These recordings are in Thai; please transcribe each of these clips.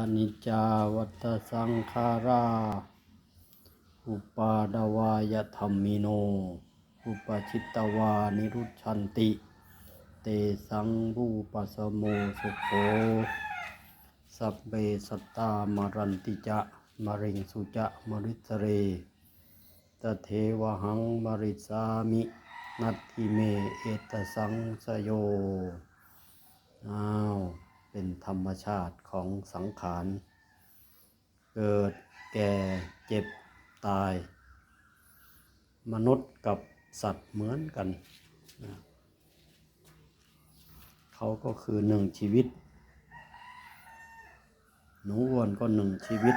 อนิจจาวัตสังขารา อุปาดวายธรรมิโน อุปชิตตวานิรุชันติ เตสังรูปสมโมสุโขสัพเบสตตามรันติจะมะเร็งสุจะมริสเรตเทวหังมริสามินัตถิเมเอตสังสโย อ้าว เป็นธรรมชาติของสังขาร เกิดแก่เจ็บตาย มนุษย์กับสัตว์เหมือนกันนะเขาก็คือหนึ่งชีวิต หนูอ้วนก็หนึ่งชีวิต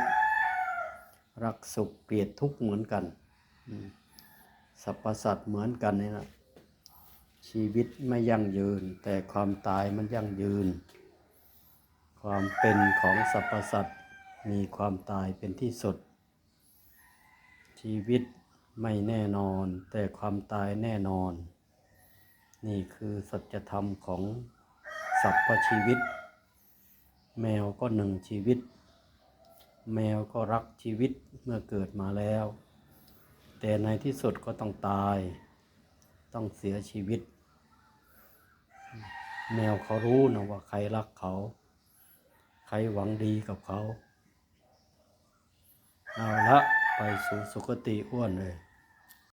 รักสุขเกลียดทุกข์เหมือนกันสรรพสัตว์เหมือนกันนี่นะชีวิตไม่ยั่งยืน แต่ความตายมันยั่งยืน ความเป็นของสรรพสัตว์มีความตายเป็นที่สุด ชีวิตไม่แน่นอนแต่ความตายแน่นอน นี่คือสัจธรรมของสรรพชีวิต แมวก็หนึ่งชีวิต แมวก็รักชีวิตเมื่อเกิดมาแล้ว แต่ในที่สุดก็ต้องตาย ต้องเสียชีวิต แมวเขารู้นะว่าใครรักเขา ใครหวังดีกับเขา เอาละไปสู่สุคติอ้วนเลย